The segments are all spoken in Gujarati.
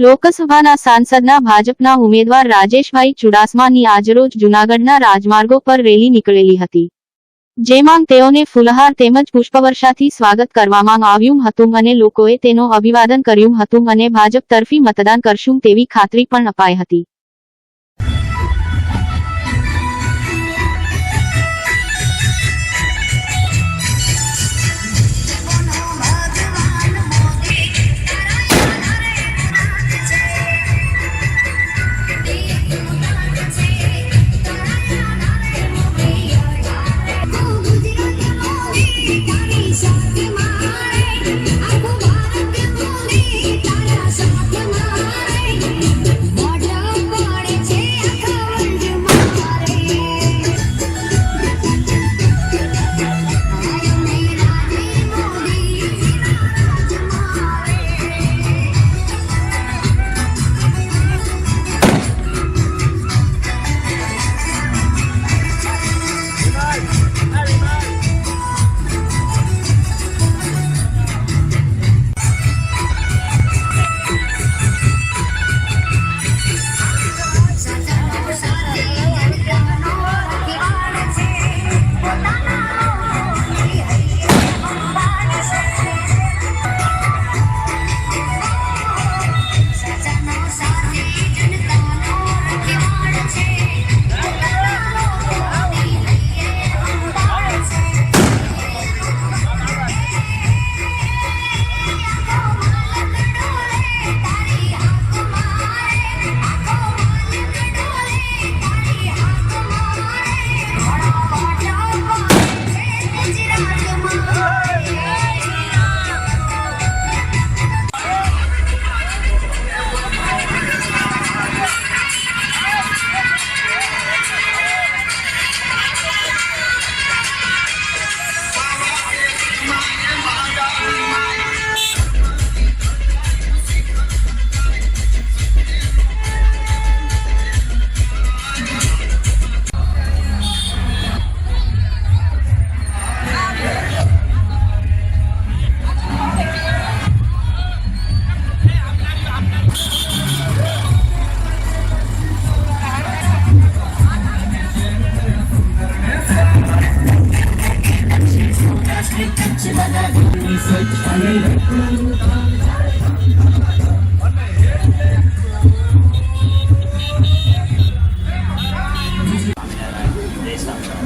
લોકસભાના સાંસદના ભાજપના ઉમેદવાર રાજેશભાઈ ચુડાસમાની આજરોજ જૂનાગઢના રાજમાર્ગો પર રેલી નીકળેલી હતી. જેમાં તેઓને ફુલહાર તેમજ પુષ્પવર્ષાથી સ્વાગત કરવામાં આવ્યું હતું અને લોકોએ તેનો અભિવાદન કર્યું હતું અને ભાજપ તરફી મતદાન કરશું તેવી ખાતરી પણ અપાઈ હતી.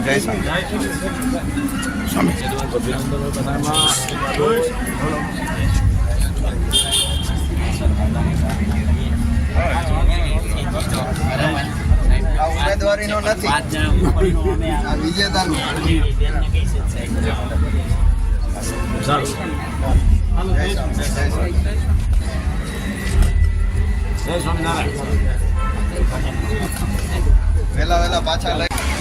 જય સ્વામી. સ્વામી. આ ઉમેદવારીનો નથી. આ વિજેતાનું. જય સ્વામી, પાછા સ્વામી.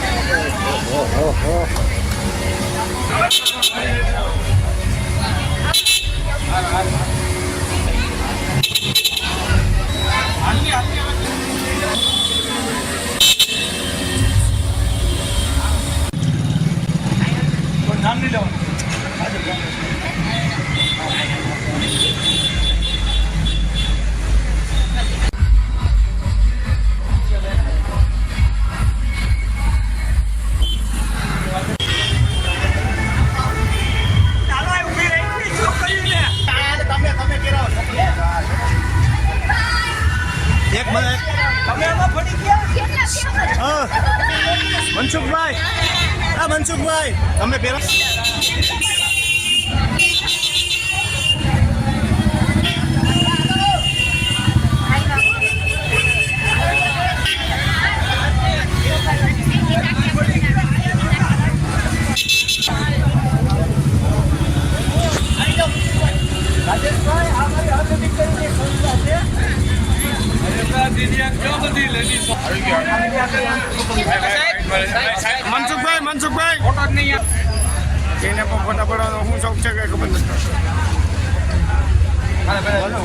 વેલા વેલા પાછા લઈ એક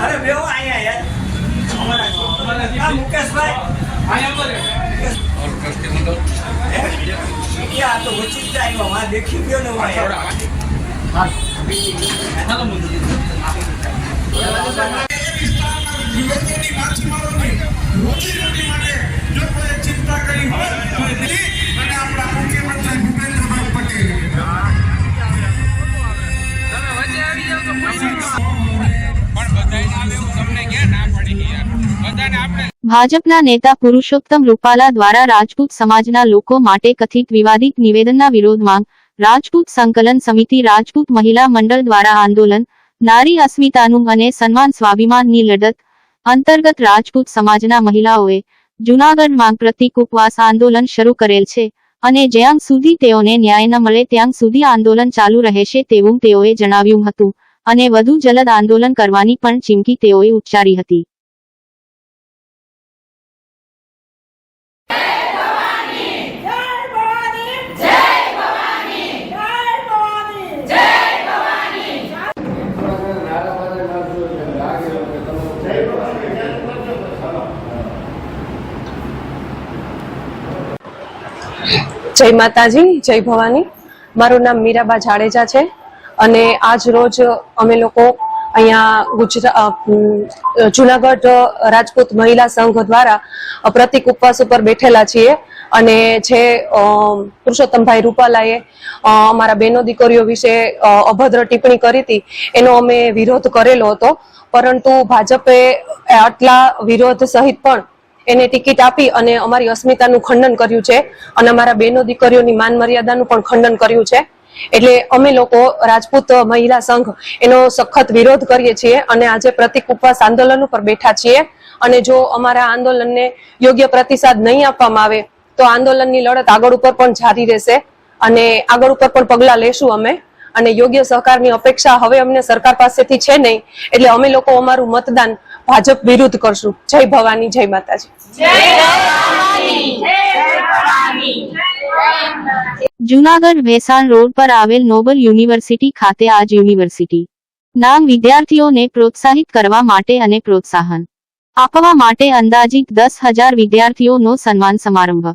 અરે બેહો અહીંયા યાર અમારા મુકેશભાઈ. આ તો ઓછી જ આવ્યો માં દેખી ગયો ને હું ભાજપના નેતા પુરુષોત્તમ રૂપાલા દ્વારા રાજપૂત સમાજના લોકો માટે કથિત વિવાદિત નિવેદનના વિરોધમાં રાજપૂત સંકલન સમિતિ રાજપૂત મહિલા મંડળ દ્વારા આંદોલન, નારી અસ્મિતાનું અને સન્માન સ્વાભિમાનની લડત અંતર્ગત રાજપૂત સમાજના મહિલાઓએ જૂનાગઢમાં પ્રતિક ઉપવાસ આંદોલન શરૂ કરેલ છે અને જ્યાં સુધી તેઓને ન્યાય ન મળે ત્યાં સુધી આંદોલન ચાલુ રહેશે તેવું તેઓએ જણાવ્યું હતું અને વધુ જલદ આંદોલન કરવાની પણ ચીમકી તેઓએ ઉચ્ચારી હતી જય ભવાની જય ભવાની જય ભવાની જય ભવાની જય માતાજી, જય ભવાની. મારું નામ મીરાબા જાડેજા છે અને આજ રોજ અમે લોકો અહીંયા ગુજરાત જુનાગઢ રાજપૂત મહિલા સંઘ દ્વારા પ્રતિક ઉપવાસ ઉપર બેઠેલા છીએ અને જે પુરુષોત્તમભાઈ રૂપાલાએ અમારા બહેનો દીકરીઓ વિશે અભદ્ર ટિપ્પણી કરી હતી. એનો અમે વિરોધ કરેલો હતો. પરંતુ ભાજપે આટલા વિરોધ સહિત પણ એને ટિકિટ આપી અને અમારી અસ્મિતાનું ખંડન કર્યું છે અને અમારા બહેનો દીકરીઓની માન મર્યાદાનું પણ ખંડન કર્યું છે. એટલે અમે લોકો રાજપૂત મહિલા સંઘ એનો સખત વિરોધ કરીએ છીએ અને આજે પ્રતિક ઉપવાસ આંદોલન ઉપર બેઠા છીએ. અને જો અમારા આંદોલનને યોગ્ય પ્રતિસાદ નહીં આપવામાં આવે, તો આંદોલનની લડત આગળ ઉપર પણ જારી રહેશે અને આગળ ઉપર પણ પગલા લેશું અમે. અને યોગ્ય સહકારની અપેક્ષા હવે અમને સરકાર પાસેથી છે નહીં. એટલે અમે લોકો અમારું મતદાન ભાજપ વિરુદ્ધ કરશું. જય ભવાની, જય માતાજી. જુનાગઢ વેસાણ રોડ પર આવેલ નોબલ યુનિવર્સિટી ખાતે આજ યુનિવર્સિટી. નામ વિદ્યાર્થીઓને પ્રોત્સાહિત કરવા માટે અને પ્રોત્સાહન આપવા માટે અંદાજિત દસ હજાર વિદ્યાર્થીઓનો સન્માન સમારંભ.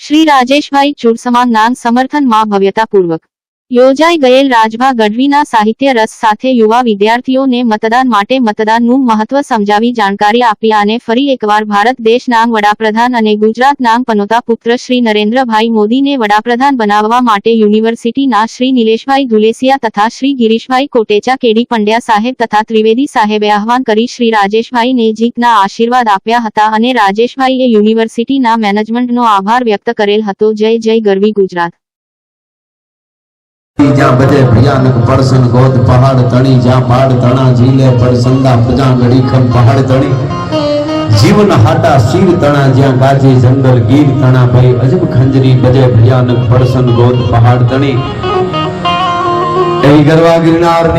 શ્રી રાજેશભાઈ ચુડસમા નામ સમર્થનમાં ભવ્યતાપૂર્વક યોજાઈ ગયેલ રાજભા ગઢવીના સાહિત્ય રસ સાથે યુવા વિદ્યાર્થીઓને મતદાન માટે મતદાનનું મહત્વ સમજાવી જાણકારી આપી અને ફરી એકવાર ભારત દેશના વડાપ્રધાન અને ગુજરાતના પનોતા પુત્ર શ્રી નરેન્દ્રભાઈ મોદીને વડાપ્રધાન બનાવવા માટે યુનિવર્સિટીના શ્રી નિલેશભાઈ ધુલેસિયા તથા શ્રી ગિરીશભાઈ કોટેચા, કેડી પંડ્યા સાહેબ તથા ત્રિવેદી સાહેબે આહવાન કરી શ્રી રાજેશભાઈને જીતના આશીર્વાદ આપ્યા હતા અને રાજેશભાઈએ યુનિવર્સિટીના મેનેજમેન્ટનો આભાર વ્યક્ત કરેલ હતો. જય જય ગરવી ગુજરાત.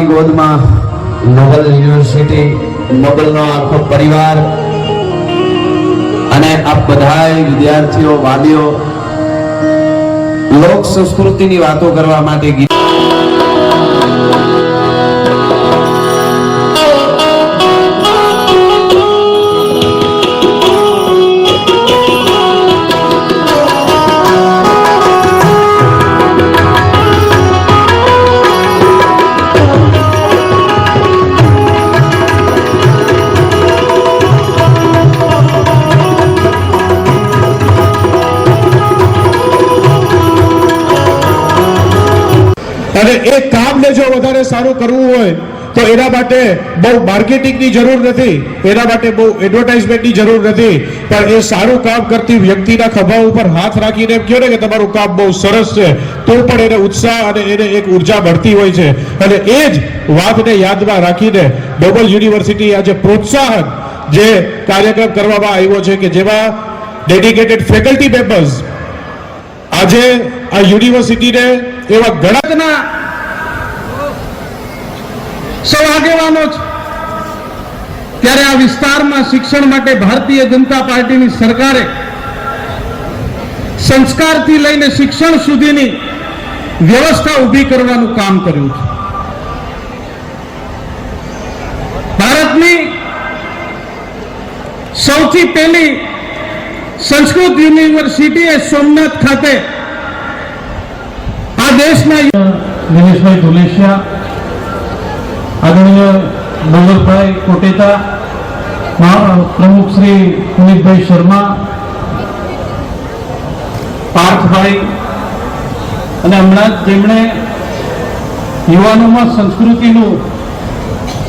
ગોદમાં નોબલ યુનિવર્સિટી નોબલનો આખો પરિવાર અને આ બધા વિદ્યાર્થીઓ વાલીઓ લોક સંસ્કૃતિની વાતો કરવા માટે અને એ કામને જો વધારે સારું કરવું હોય, તો એના માટે બહુ માર્કેટિંગની જરૂર નથી. એના માટે બહુ એડવર્ટાઇઝમેન્ટની જરૂર નથી. પણ એ સારું કામ કરતી વ્યક્તિના ખભા ઉપર હાથ રાખીને એમ કહો ને કે તમારું કામ બહુ સરસ છે, તો પણ એને ઉત્સાહ અને એને એક ઊર્જા મળતી હોય છે. અને એ જ વાતને યાદમાં રાખીને નોબલ યુનિવર્સિટી આજે પ્રોત્સાહન જે કાર્યક્રમ કરવામાં આવ્યો છે કે જેમાં ડેડિકેટેડ ફેકલ્ટી મેમ્બર્સ આજે આ યુનિવર્સિટીને એવા ઘણા સૌ આગેવાનો છે ત્યારે આ વિસ્તારમાં શિક્ષણ માટે ભારતીય જનતા પાર્ટીની સરકારે સંસ્કારથી લઈને શિક્ષણ સુધીની વ્યવસ્થા ઊભી કરવાનું કામ કર્યું છે. ભારતની સૌથી પહેલી સંસ્કૃત યુનિવર્સિટી એ સોમનાથ ખાતે દેશના દિનેશભાઈ ધુલેશિયા, આદરણીય ડોંગરભાઈ કોટેતા પ્રમુખ શ્રી પુનિતભાઈ શર્મા, પાર્થભાઈ, અને હમણાં જેમણે યુવાનોમાં સંસ્કૃતિનું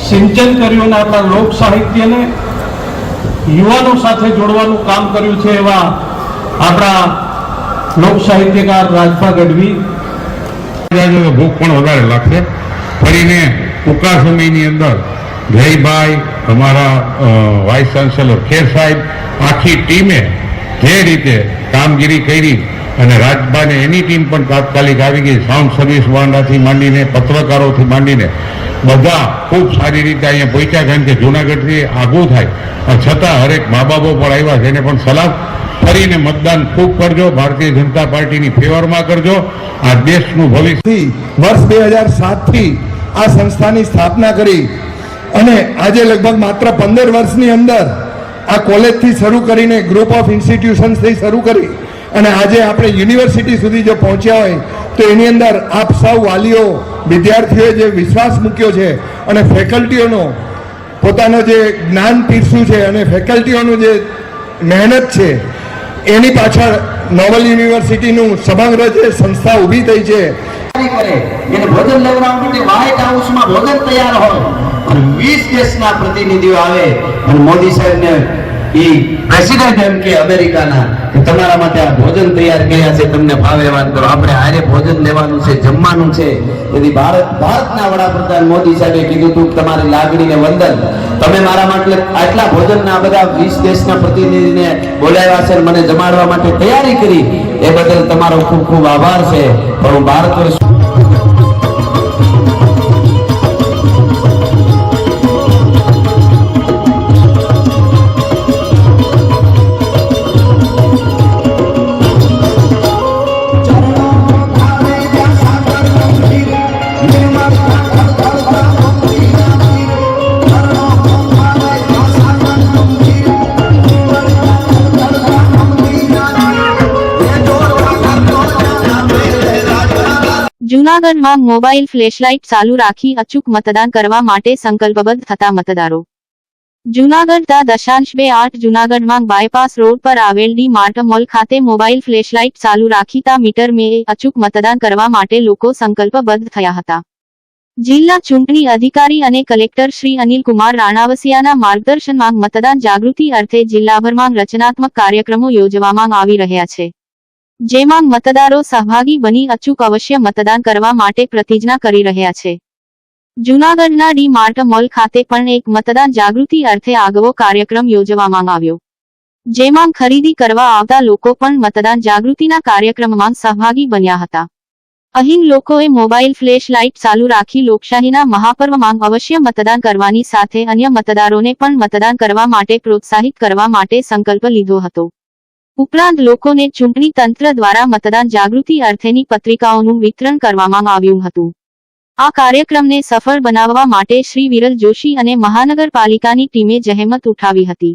સિંચન કર્યું અને આપણા લોક સાહિત્યને યુવાનો સાથે જોડવાનું કામ કર્યું છે એવા આપણા લોક સાહિત્યકાર રાજભા ગઢવી. તો ભૂખ પણ વધારે લાગશે. ફરીને ટૂંકા સમયની અંદર જયભાઈ, અમારા વાઇસ ચાન્સેલર ખેર સાહેબ, આખી ટીમે જે રીતે કામગીરી કરી અને રાજભાને એની ટીમ પણ તાત્કાલિક આવી ગઈ સાઉન્ડ સર્વિસ વાળાથી માંડીને, પત્રકારોથી માંડીને, બધા ખૂબ સારી રીતે અહીંયા પહોંચ્યા, કારણ કે જુનાગઢથી આગું થાય. છતાં હરેક મા બાપો પણ આવ્યા છે, એને પણ સલાહ ફરીને મતદાન ખૂબ કરજો, ભારતીય જનતા પાર્ટીની ફેવરમાં કરજો, આ દેશનું ભવિષ્ય. વર્ષ બે હજાર સાતથી આ સંસ્થાની સ્થાપના કરી અને આજે લગભગ માત્ર પંદર વર્ષની અંદર આ કોલેજથી શરૂ કરીને ગ્રુપ ઓફ ઇન્સ્ટિટ્યુશન્સથી શરૂ કરી અને આજે આપણે યુનિવર્સિટી સુધી જો પહોંચ્યા હોય તો એની અંદર આપ સૌ વાલીઓ, વિદ્યાર્થીઓએ જે વિશ્વાસ મૂક્યો છે અને ફેકલ્ટીઓનો પોતાનો જે જ્ઞાન પીરસ્યું છે અને ફેકલ્ટીઓનું જે મહેનત છે એની પાછળ નોબલ યુનિવર્સિટીનું સમગ્ર જે સંસ્થા ઊભી થઈ છે. કરે. એને ભોજન લેવડાવવા માટે વ્હાઇટ હાઉસમાં ભોજન તૈયાર હોય. અને વીસ દેશના પ્રતિનિધિઓ આવે. અને મોદી સાહેબને એ પ્રેસિડેન્ટ એમ કે અમેરિકાના તમારા માટે આ ભોજન તૈયાર કર્યા છે, તમને ભાવે વાત કરો. આપણે હારે ભોજન લેવાનું છે, જમવાનું છે. એથી ભારત, ભારતના વડાપ્રધાન મોદી સાહેબે કીધું તું તમારી લાગણીને વંદન. તમે મારા માટે આટલા ભોજનના બધા વીસ દેશના પ્રતિનિધિને બોલાવ્યા છે મને જમાડવા માટે તૈયારી કરી. એ બદલ તમારો ખૂબ ખૂબ આભાર છે. પણ હું ભારત વર્ષ જૂનાગઢમાં મોબાઈલ ફ્લેશલાઇટ ચાલુ રાખી અચૂક મતદાન કરવા માટે સંકલ્પબદ્ધ થતા મતદારો. જૂનાગઢ તા દશાંશ બે આઠ જૂનાગઢમાં બાયપાસ રોડ પર આવેલ ડી માર્ટ મોલ ખાતે મોબાઈલ ફ્લેશલાઇટ ચાલુ રાખી તા મીટર મે અચૂક મતદાન કરવા માટે લોકો સંકલ્પબદ્ધ થયા હતા. જિલ્લા ચૂંટણી અધિકારી અને કલેક્ટર શ્રી અનિલ કુમાર રાણાવસિયાના માર્ગદર્શનમાં મતદાન જાગૃતિ અર્થે જિલ્લાભરમાં રચનાત્મક કાર્યક્રમો યોજવામાં આવી રહ્યા છે. જેમાં મતદારો સહભાગી બની અચૂક અવશ્ય મતદાન કરવા માટે પ્રતિજ્ઞા કરી રહ્યા છે. જૂનાગઢના ડી માર્ટ મોલ ખાતે પણ એક મતદાન જાગૃતિ અર્થે આગવો કાર્યક્રમ યોજવામાં આવ્યો. જેમાં ખરીદી કરવા આવતા લોકો પણ મતદાન જાગૃતિના કાર્યક્રમમાં સહભાગી બન્યા હતા. અહીં લોકોએ મોબાઈલ ફ્લેશ લાઇટ ચાલુ રાખી લોકશાહીના મહાપર્વમાં અવશ્ય મતદાન કરવાની સાથે અન્ય મતદારોને પણ મતદાન કરવા માટે પ્રોત્સાહિત કરવા માટે સંકલ્પ લીધો હતો. ઉપરાંત લોકોને ચૂંટણી તંત્ર દ્વારા મતદાન જાગૃતિ અર્થેની પત્રિકાઓનું વિતરણ કરવામાં આવ્યું હતું. આ કાર્યક્રમને સફળ બનાવવા માટે શ્રી વિરલ જોશી અને મહાનગરપાલિકાની ટીમે જહેમત ઉઠાવી હતી.